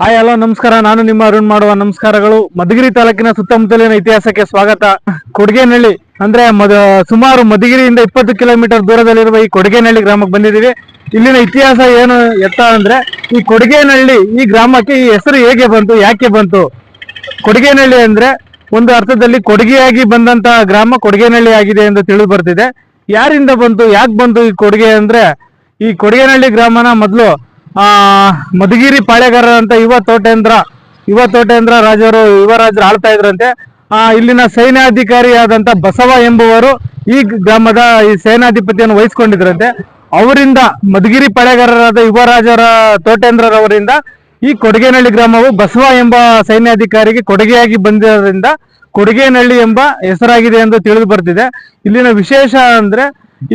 Hi hello ನಮಸ್ಕಾರ. ನಾನು ನಿಮ್ಮ ಅರುಣ್ ಮಾಡುವ ನಮಸ್ಕಾರಗಳು. ಮಧುಗಿರಿ ತಾಲೂಕಿನ ಸುತ್ತಮುತ್ತಲಿನ ಇತಿಹಾಸಕ್ಕೆ ಸ್ವಾಗತ. ಕೊಡಗೇನಹಳ್ಳಿ, ಅಂದ್ರೆ ಮದ, ಸುಮಾರು ಮಧುಗಿರಿಯಿಂದ ಇಪ್ಪತ್ತು ಕಿಲೋಮೀಟರ್ ದೂರದಲ್ಲಿರುವ ಈ ಕೊಡಗೇನಹಳ್ಳಿ ಗ್ರಾಮಕ್ಕೆ ಬಂದಿದ್ದೀವಿ. ಇಲ್ಲಿನ ಇತಿಹಾಸ ಏನು ಎತ್ತ ಅಂದ್ರೆ, ಈ ಕೊಡಗೇನಹಳ್ಳಿ ಈ ಗ್ರಾಮಕ್ಕೆ ಈ ಹೆಸರು ಹೇಗೆ ಬಂತು, ಯಾಕೆ ಬಂತು? ಕೊಡಗೇನಹಳ್ಳಿ ಅಂದ್ರೆ ಒಂದು ಅರ್ಥದಲ್ಲಿ ಕೊಡುಗೆಯಾಗಿ ಬಂದಂತ ಗ್ರಾಮ ಕೊಡಗೇನಹಳ್ಳಿ ಆಗಿದೆ ಎಂದು ತಿಳಿದು ಬರ್ತಿದೆ ಯಾರಿಂದ ಬಂತು, ಯಾಕೆ ಬಂತು ಈ ಕೊಡುಗೆ ಅಂದ್ರೆ, ಈ ಕೊಡಗೇನಹಳ್ಳಿ ಗ್ರಾಮನ ಮೊದಲು ಮಧುಗಿರಿ ಪಾಳೆಗಾರರಂತ ಯುವ ತೋಟೇಂದ್ರ ಯುವ ತೋಟೇಂದ್ರ ರಾಜರು ಯುವರಾಜರು ಆಳ್ತಾ ಇದ್ರಂತೆ. ಇಲ್ಲಿನ ಸೈನ್ಯಾಧಿಕಾರಿಯಾದಂತ ಬಸವ ಎಂಬುವರು ಈ ಗ್ರಾಮದ ಈ ಸೇನಾಧಿಪತಿಯನ್ನು ವಹಿಸ್ಕೊಂಡಿದ್ರಂತೆ. ಅವರಿಂದ, ಮಧುಗಿರಿ ಪಾಳೆಗಾರರಾದ ಯುವರಾಜರ ತೋಟೇಂದ್ರರವರಿಂದ ಈ ಕೊಡಗೇನಹಳ್ಳಿ ಗ್ರಾಮವು ಬಸವ ಎಂಬ ಸೈನ್ಯಾಧಿಕಾರಿಗೆ ಕೊಡುಗೆಯಾಗಿ ಬಂದಿರೋದ್ರಿಂದ ಕೊಡಗೇನಹಳ್ಳಿ ಎಂಬ ಹೆಸರಾಗಿದೆ ಎಂದು ತಿಳಿದು ಬರ್ತಿದೆ. ಇಲ್ಲಿನ ವಿಶೇಷ ಅಂದ್ರೆ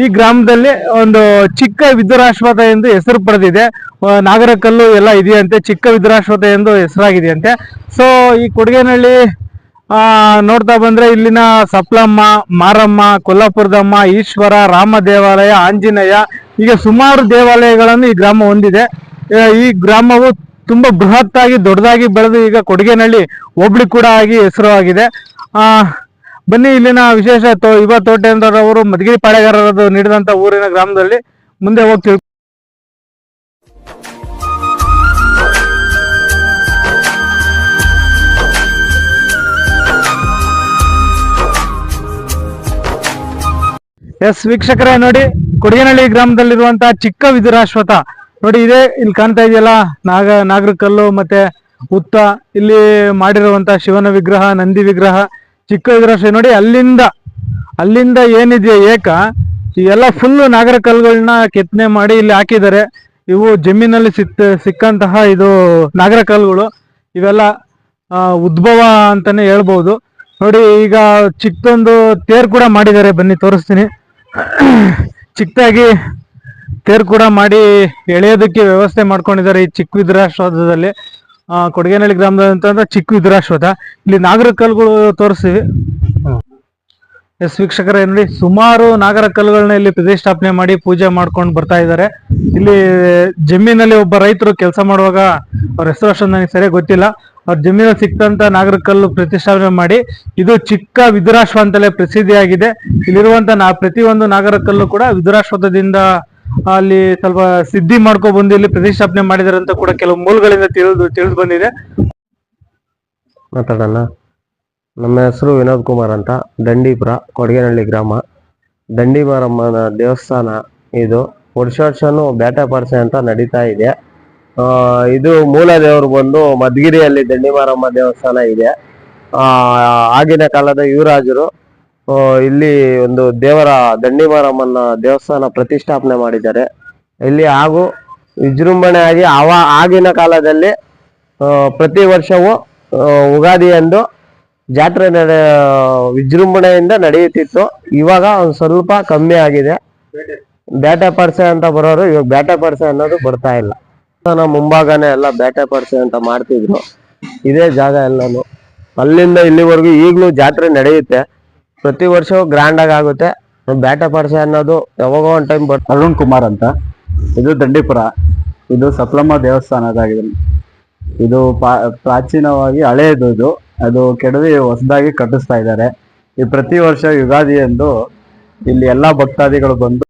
ಈ ಗ್ರಾಮದಲ್ಲಿ ಒಂದು ಚಿಕ್ಕ ವಿದ್ಯುರಾಶ್ವತ ಎಂದು ಹೆಸರು ಪಡೆದಿದೆ. ನಾಗರಕಲ್ಲು ಎಲ್ಲ ಇದೆಯಂತೆ, ಚಿಕ್ಕ ವಿದ್ಯುರಾಶ್ವತ ಎಂದು ಹೆಸರಾಗಿದೆಯಂತೆ. ಸೊ ಈ ಕೊಡಗೇನಹಳ್ಳಿ ನೋಡ್ತಾ ಬಂದ್ರೆ ಇಲ್ಲಿನ ಸಪ್ಲಮ್ಮ, ಮಾರಮ್ಮ, ಕೊಲ್ಲಾಪುರದಮ್ಮ, ಈಶ್ವರ, ರಾಮ ದೇವಾಲಯ, ಆಂಜನೇಯ ಹೀಗೆ ಸುಮಾರು ದೇವಾಲಯಗಳನ್ನು ಈ ಗ್ರಾಮ ಹೊಂದಿದೆ. ಈ ಗ್ರಾಮವು ತುಂಬಾ ಬೃಹತ್ತಾಗಿ ದೊಡ್ಡದಾಗಿ ಬೆಳೆದು ಈಗ ಕೊಡಗೇನಹಳ್ಳಿ ಒಬ್ಳಿ ಕೂಡ ಆಗಿ ಹೆಸರು ಆಗಿದೆ ಆ ಬನ್ನಿ, ಇಲ್ಲಿನ ವಿಶೇಷ ಯುವ ತೋಟೆಂದರ್ ತೋಟೇಂದ್ರರವರು, ಮಧುಗಿರಿ ಪಾಳೆಗಾರರದು ನೀಡಿದಂತ ಊರಿನ ಗ್ರಾಮದಲ್ಲಿ ಮುಂದೆ ಹೋಗಿ ಎಸ್ ವೀಕ್ಷಕರೇ, ನೋಡಿ, ಕೊಡಗೇನಹಳ್ಳಿ ಗ್ರಾಮದಲ್ಲಿರುವಂತಹ ಚಿಕ್ಕ ವಿದುರಾಶ್ವತ. ನೋಡಿ, ಇದೇ, ಇಲ್ಲಿ ಕಾಣ್ತಾ ಇದೆಯಲ್ಲ, ನಾಗ, ನಾಗರಕಲ್ಲು ಮತ್ತೆ ಉತ್ತ ಇಲ್ಲಿ ಮಾಡಿರುವಂತ ಶಿವನ ವಿಗ್ರಹ, ನಂದಿ ವಿಗ್ರಹ. ಚಿಕ್ಕ ಇದ್ರಷ್ಟೇ ನೋಡಿ ಅಲ್ಲಿಂದ ಅಲ್ಲಿಂದ ಏನಿದೆಯಾ ಏಕ ಎಲ್ಲ ಫುಲ್ ನಾಗರ ಕಲ್ಲುಗಳನ್ನ ಕೆತ್ತನೆ ಮಾಡಿ ಇಲ್ಲಿ ಹಾಕಿದ್ದಾರೆ. ಇವು ಜಮೀನಲ್ಲಿ ಸಿಕ್ ಸಿಕ್ಕಂತಹ ಇದು ನಾಗರ ಕಲ್ಲುಗಳು. ಇವೆಲ್ಲ ಉದ್ಭವ ಅಂತಾನೆ ಹೇಳ್ಬೋದು. ನೋಡಿ ಈಗ ಚಿಕ್ಕದೊಂದು ತೇರು ಕೂಡ ಮಾಡಿದ್ದಾರೆ ಬನ್ನಿ ತೋರಿಸ್ತೀನಿ. ಚಿಕ್ಕದಾಗಿ ತೇರು ಕೂಡ ಮಾಡಿ ಎಳೆಯೋದಕ್ಕೆ ವ್ಯವಸ್ಥೆ ಮಾಡ್ಕೊಂಡಿದ್ದಾರೆ ಈ ಚಿಕ್ಕ ವಿದ್ರಾಶ್ವತದಲ್ಲಿ ಆ, ಕೊಡಗೇನಹಳ್ಳಿ ಗ್ರಾಮದ ಅಂತಂದ್ರೆ ಚಿಕ್ಕ ವಿದ್ರಾಶ್ವತ ಇಲ್ಲಿ ನಾಗರ ಕಲ್ಲುಗಳು ತೋರಿಸ್ತೀವಿ. ಎಸ್ ವೀಕ್ಷಕರೇ, ನೋಡಿ, ಸುಮಾರು ನಾಗರ ಕಲ್ಲುಗಳನ್ನ ಇಲ್ಲಿ ಪ್ರತಿಷ್ಠಾಪನೆ ಮಾಡಿ ಪೂಜೆ ಮಾಡ್ಕೊಂಡು ಬರ್ತಾ ಇದ್ದಾರೆ. ಇಲ್ಲಿ ಜಮೀನಲ್ಲಿ ಒಬ್ಬ ರೈತರು ಕೆಲಸ ಮಾಡುವಾಗ ಅವ್ರ ಹೆಸರು ಅಷ್ಟೊಂದು ನನಗೆ ಸರಿಯಾಗಿ ಗೊತ್ತಿಲ್ಲ. ಅವ್ರ ಜಮೀನಲ್ಲಿ ಸಿಕ್ತಂತ ನಾಗರ ಕಲ್ಲು ಪ್ರತಿಷ್ಠಾಪನೆ ಮಾಡಿ, ಇದು ಚಿಕ್ಕ ವಿದುರಾಶ್ವ ಅಂತಲೇ ಪ್ರಸಿದ್ಧಿಯಾಗಿದೆ. ಇಲ್ಲಿರುವಂತ ನಾ, ಪ್ರತಿಯೊಂದು ನಾಗರ ಕಲ್ಲು ಕೂಡ ವಿದುರಾಶ್ವತದಿಂದ ಅಲ್ಲಿ ಸ್ವಲ್ಪ ಸಿದ್ಧಿ ಮಾಡ್ಕೊಂಡು ಬಂದು ಇಲ್ಲಿ ಪ್ರತಿಷ್ಠಾಪನೆ ಮಾಡಿದಾರೆ ಅಂತ ಕೂಡ ಕೆಲವು ಮೂಲಗಳಿಂದ ತಿಳಿದು ತಿಳಿದು ಬಂದಿದೆ. ಮಾತಾಡೋಣ. ನಮ್ಮ ಹೆಸರು ವಿನೋದ್ ಕುಮಾರ್ ಅಂತ. ದಂಡೀಪುರ, ಕೊಡಗೇನಹಳ್ಳಿ ಗ್ರಾಮ. ದಂಡಿ ಮಾರಮ್ಮನ ದೇವಸ್ಥಾನ ಇದು. ವರ್ಷ ವರ್ಷನೂ ಬೇಟೆ ಪರ್ಸೆ ಅಂತ ನಡೀತಾ ಇದೆ. ಇದು ಮೂಲ ದೇವರು ಬಂದು ಮಧುಗಿರಿಯಲ್ಲಿ ದಂಡಿ ಮಾರಮ್ಮ ದೇವಸ್ಥಾನ ಇದೆ. ಆಗಿನ ಕಾಲದ ಯುವರಾಜರು ಇಲ್ಲಿ ಒಂದು ದೇವರ ದಂಡಿ ಮಾರಮ್ಮನ ದೇವಸ್ಥಾನ ಪ್ರತಿಷ್ಠಾಪನೆ ಮಾಡಿದ್ದಾರೆ. ಇಲ್ಲಿ ಹಾಗೂ ವಿಜೃಂಭಣೆ ಆಗಿ ಅವ, ಆಗಿನ ಕಾಲದಲ್ಲಿ ಪ್ರತಿ ವರ್ಷವೂ ಉಗಾದಿ ಉಗಾದಿಯಂದು ಜಾತ್ರೆ ನಡೆ, ವಿಜೃಂಭಣೆಯಿಂದ ನಡೆಯುತ್ತಿತ್ತು. ಇವಾಗ ಒಂದು ಸ್ವಲ್ಪ ಕಮ್ಮಿ ಆಗಿದೆ. ಬೇಟೆ ಪರ್ಸೆ ಅಂತ ಬರೋರು ಇವಾಗ ಬೇಟೆ ಪರ್ಸೆ ಅನ್ನೋದು ಬರ್ತಾ ಇಲ್ಲ. ಮುಂಭಾಗನೇ ಎಲ್ಲ ಬೇಟೆ ಪರ್ಸೆ ಅಂತ ಮಾಡ್ತಿದ್ರು. ಇದೇ ಜಾಗ ಎಲ್ಲಾನು. ಅಲ್ಲಿಂದ ಇಲ್ಲಿವರೆಗೂ ಈಗಲೂ ಜಾತ್ರೆ ನಡೆಯುತ್ತೆ. ಪ್ರತಿ ವರ್ಷವೂ ಗ್ರ್ಯಾಂಡ್ ಆಗಿ ಆಗುತ್ತೆ. ಬ್ಯಾಟ ಪರ್ಸೆ ಅನ್ನೋದು ಯಾವಾಗೋ ಒಂದ್ ಟೈಮ್ ಬರ್ ಅರುಣ್ ಕುಮಾರ್ ಅಂತ. ಇದು ದಂಡಿಪುರ. ಇದು ಸಪ್ಲಮ್ಮ ದೇವಸ್ಥಾನದಾಗಿದೆ. ಇದು ಪ್ರಾಚೀನವಾಗಿ ಹಳೆಯದು ಇದು. ಅದು ಕೆಡವಿ ಹೊಸದಾಗಿ ಕಟ್ಟಿಸ್ತಾ ಇದ್ದಾರೆ. ಈ ಪ್ರತಿ ವರ್ಷ ಯುಗಾದಿ ಎಂದು ಇಲ್ಲಿ ಎಲ್ಲಾ ಭಕ್ತಾದಿಗಳು ಬಂದು